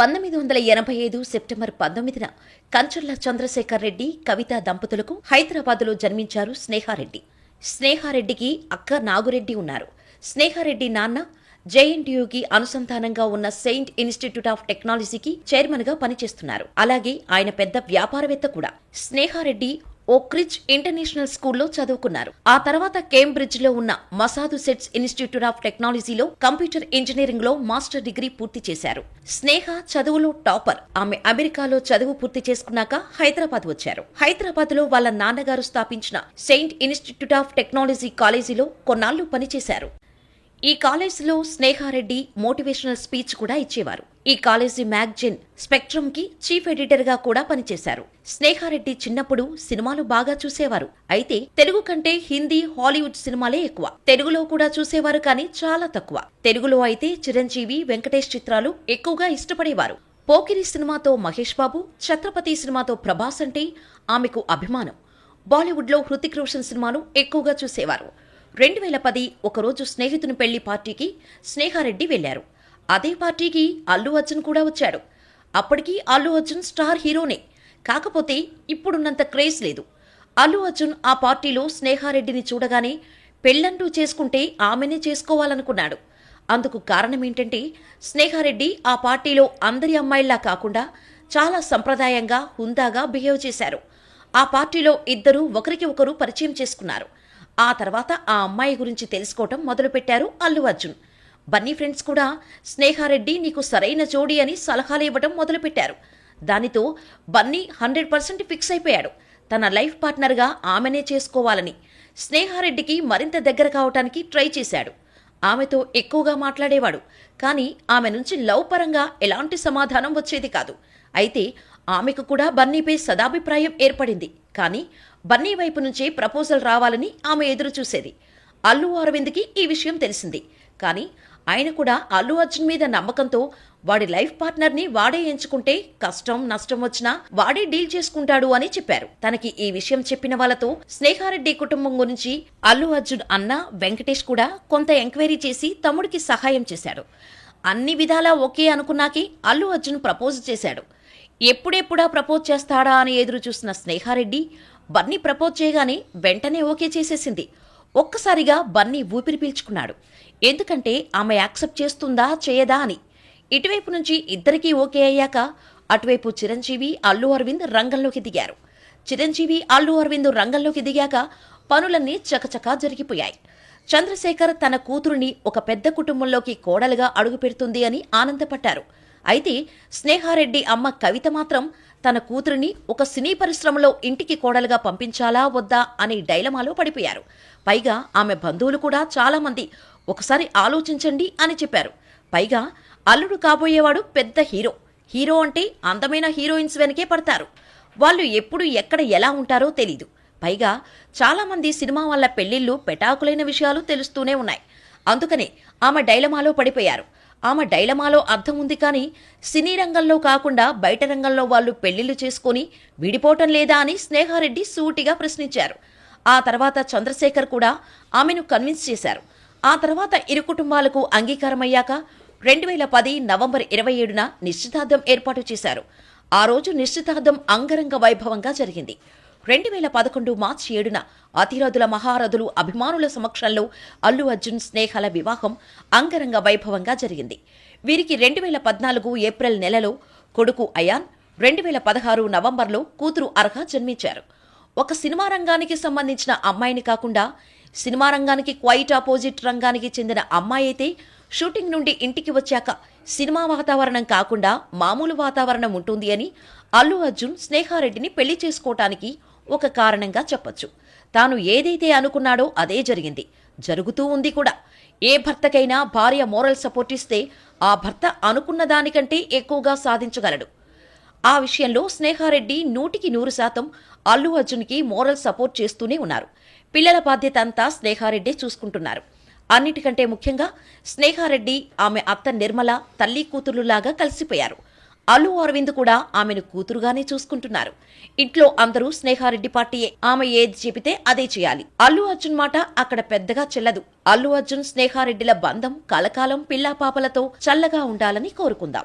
పంతొమ్మిది వందల ఎనభై ఐదు సెప్టెంబర్ పంతొమ్మిదిన కంచర్ల చంద్రశేఖర్ రెడ్డి కవిత దంపతులకు హైదరాబాదులో జన్మించారు స్నేహారెడ్డి. స్నేహారెడ్డికి అక్క నాగురెడ్డి ఉన్నారు. స్నేహారెడ్డి నాన్న జేఎన్టీయుకి అనుసంధానంగా ఉన్న సెయింట్ ఇన్స్టిట్యూట్ ఆఫ్ టెక్నాలజీకి చైర్మన్గా పనిచేస్తున్నారు. అలాగే ఆయన పెద్ద వ్యాపారవేత్త కూడా. స్నేహారెడ్డి ఓక్రిడ్జ్ ఇంటర్నేషనల్ స్కూల్లో చదువుకున్నారు. ఆ తర్వాత కేంబ్రిడ్జ్లో ఉన్న మసాదుసెట్స్ ఇన్స్టిట్యూట్ ఆఫ్ టెక్నాలజీలో కంప్యూటర్ ఇంజనీరింగ్లో మాస్టర్ డిగ్రీ పూర్తి చేశారు. స్నేహ చదువులో టాపర్. ఆమె అమెరికాలో చదువు పూర్తి చేసుకున్నాక హైదరాబాద్ వచ్చారు. హైదరాబాద్లో వాళ్ళ నాన్నగారు స్థాపించిన సెయింట్ ఇన్స్టిట్యూట్ ఆఫ్ టెక్నాలజీ కాలేజీలో కొన్నాళ్ళు పనిచేశారు. ఈ కాలేజీలో స్నేహారెడ్డి మోటివేషనల్ స్పీచ్ కూడా ఇచ్చేవారు. ఈ కాలేజీ మ్యాగజైన్ స్పెక్ట్రమ్కి చీఫ్ ఎడిటర్గా కూడా పనిచేశారు. స్నేహారెడ్డి చిన్నప్పుడు సినిమాలు బాగా చూసేవారు. అయితే తెలుగు కంటే హిందీ హాలీవుడ్ సినిమాలే ఎక్కువ. తెలుగులో కూడా చూసేవారు కానీ చాలా తక్కువ. తెలుగులో అయితే చిరంజీవి వెంకటేష్ చిత్రాలు ఎక్కువగా ఇష్టపడేవారు. పోకిరి సినిమాతో మహేష్ బాబు ఛత్రపతి సినిమాతో ప్రభాస్ అంటే ఆమెకు అభిమానం. బాలీవుడ్లో హృతిక్ రోషన్ సినిమాను ఎక్కువగా చూసేవారు. రెండు వేల పది ఒకరోజు స్నేహితుని పెళ్ళి పార్టీకి స్నేహారెడ్డి వెళ్ళారు అదే పార్టీకి అల్లు అర్జున్ కూడా వచ్చాడు. అప్పటికి అల్లు అర్జున్ స్టార్ హీరోనే. కాకపోతే ఇప్పుడున్నంత క్రేజ్ లేదు. అల్లు అర్జున్ ఆ పార్టీలో స్నేహారెడ్డిని చూడగానే పెళ్ళంటూ చేసుకుంటే ఆమెనే చేసుకోవాలనుకున్నాడు. అందుకు కారణం ఏంటంటే స్నేహారెడ్డి ఆ పార్టీలో అందరి అమ్మాయిల్లా కాకుండా చాలా సంప్రదాయంగా హుందాగా బిహేవ్ చేశారు. ఆ పార్టీలో ఇద్దరూ ఒకరికి ఒకరు పరిచయం చేసుకున్నారు. ఆ తర్వాత ఆ అమ్మాయి గురించి తెలుసుకోవటం మొదలుపెట్టారు అల్లు అర్జున్. బన్నీ ఫ్రెండ్స్ కూడా స్నేహారెడ్డి నీకు సరైన జోడి అని సలహాలు ఇవ్వడం మొదలుపెట్టారు. దానితో బన్నీ హండ్రెడ్ పర్సెంట్ ఫిక్స్ అయిపోయాడు. తన లైఫ్ పార్ట్నర్గా ఆమెనే చేసుకోవాలని స్నేహారెడ్డికి మరింత దగ్గర కావటానికి ట్రై చేశాడు. ఆమెతో ఎక్కువగా మాట్లాడేవాడు. కానీ ఆమె నుంచి లవ్ పరంగా ఎలాంటి సమాధానం వచ్చేది కాదు. అయితే ఆమెకు కూడా బన్నీపై సదాభిప్రాయం ఏర్పడింది. కానీ బన్నీ వైపు నుంచే ప్రపోజల్ రావాలని ఆమె ఎదురు చూసేది. అల్లు అరవింద్కి ఈ విషయం తెలిసింది. కానీ ఆయన కూడా అల్లు అర్జున్ మీద నమ్మకంతో వాడి లైఫ్ పార్ట్నర్ని వాడే ఎంచుకుంటే కష్టం నష్టం వచ్చినా వాడే డీల్ చేసుకుంటాడు అని చెప్పారు. తనకి ఈ విషయం చెప్పిన వాళ్ళతో స్నేహారెడ్డి కుటుంబం గురించి అల్లు అర్జున్ అన్న వెంకటేష్ కూడా కొంత ఎంక్వైరీ చేసి తమ్ముడికి సహాయం చేశాడు. అన్ని విధాలా ఓకే అనుకున్నాకే అల్లు అర్జున్ ప్రపోజ్ చేశాడు. ఎప్పుడెప్పుడా ప్రపోజ్ చేస్తాడా అని ఎదురు చూసిన స్నేహారెడ్డి బన్నీ ప్రపోజ్ చేయగానే వెంటనే ఓకే చేసేసింది. ఒక్కసారిగా బన్నీ ఊపిరి పీల్చుకున్నాడు. ఎందుకంటే ఆమె యాక్సెప్ట్ చేస్తుందా చేయదా అని. ఇటువైపు నుంచి ఇద్దరికీ ఓకే అయ్యాక అటువైపు చిరంజీవి అల్లు అరవింద్ రంగంలోకి దిగారు. చిరంజీవి అల్లు అరవింద్ రంగంలోకి దిగాక పనులన్నీ చకచకా జరిగిపోయాయి. చంద్రశేఖర్ తన కూతురుని ఒక పెద్ద కుటుంబంలోకి కోడలుగా అడుగుపెడుతుంది అని ఆనందపడ్డారు. అయితే స్నేహారెడ్డి అమ్మ కవిత మాత్రం తన కూతురిని ఒక సినీ పరిశ్రమలో ఇంటికి కోడలుగా పంపించాలా వద్దా అనే డైలమాలో పడిపోయారు. పైగా ఆమె బంధువులు కూడా చాలామంది ఒకసారి ఆలోచించండి అని చెప్పారు. పైగా అల్లుడు కాబోయేవాడు పెద్ద హీరో. హీరో అంటే అందమైన హీరోయిన్స్ వెనకే పడతారు. వాళ్ళు ఎప్పుడు ఎక్కడ ఎలా ఉంటారో తెలీదు. పైగా చాలామంది సినిమా వాళ్ళ పెళ్ళిళ్ళు పెటాకులైన విషయాలు తెలుస్తూనే ఉన్నాయి. అందుకనే ఆమె డైలమాలో పడిపోయారు. ఆమె డైలమాలో అర్థం ఉంది కానీ సినీ రంగంలో కాకుండా బయట రంగంలో వాళ్ళు పెళ్ళిళ్ళు చేసుకొని విడిపోవటం లేదా అని స్నేహారెడ్డి సూటిగా ప్రశ్నించారు. ఆ తర్వాత చంద్రశేఖర్ కూడా ఆమెను కన్విన్స్ చేశారు. ఆ తర్వాత ఇరు కుటుంబాలకు అంగీకారమయ్యాక రెండు వేల పది నవంబర్ ఇరవై ఏడున నిశ్చితార్థం ఏర్పాటు చేశారు. ఆ రోజు నిశ్చితార్థం అంగరంగ వైభవంగా జరిగింది. రెండు వేల పదకొండు మార్చి ఏడున అతిరథుల మహారథులు అభిమానుల సమక్షంలో అల్లు అర్జున్ స్నేహల వివాహం అంగరంగ వైభవంగా జరిగింది. వీరికి రెండు వేల పద్నాలుగు ఏప్రిల్ నెలలో కొడుకు అయాన్ రెండు వేల పదహారు నవంబర్లో కూతురు అర్హ జన్మించారు. ఒక సినిమా రంగానికి సంబంధించిన అమ్మాయిని కాకుండా సినిమా రంగానికి క్వైట్ ఆపోజిట్ రంగానికి చెందిన అమ్మాయి అయితే షూటింగ్ నుండి ఇంటికి వచ్చాక సినిమా వాతావరణం కాకుండా మామూలు వాతావరణం ఉంటుంది అని అల్లు అర్జున్ స్నేహారెడ్డిని పెళ్ళి చేసుకోవటానికి ఒక కారణంగా చెప్పొచ్చు. తాను ఏదైతే అనుకున్నాడో అదే జరిగింది. జరుగుతూ ఉంది కూడా. ఏ భర్తకైనా భార్య మోరల్ సపోర్ట్ ఇస్తే ఆ భర్త అనుకున్న దానికంటే ఎక్కువగా సాధించగలడు. ఆ విషయంలో స్నేహారెడ్డి నూటికి నూరు శాతం అల్లు అర్జున్కి మోరల్ సపోర్ట్ చేస్తూనే ఉన్నారు. పిల్లల బాధ్యత అంతా స్నేహారెడ్డి చూసుకుంటున్నారు. అన్నిటికంటే ముఖ్యంగా స్నేహారెడ్డి ఆమె అత్త నిర్మల తల్లి కూతురులాగా కలిసిపోయారు. అల్లు అరవింద్ కూడా ఆమెను కూతురుగానే చూసుకుంటున్నారు. ఇంట్లో అందరూ స్నేహారెడ్డి పార్టీయే. ఆమె ఏది చెబితే అదే చేయాలి. అల్లు అర్జున్ మాట అక్కడ పెద్దగా చెల్లదు. అల్లు అర్జున్ స్నేహారెడ్డిల బంధం కలకాలం పిల్లాపాపలతో చల్లగా ఉండాలని కోరుకుందాం.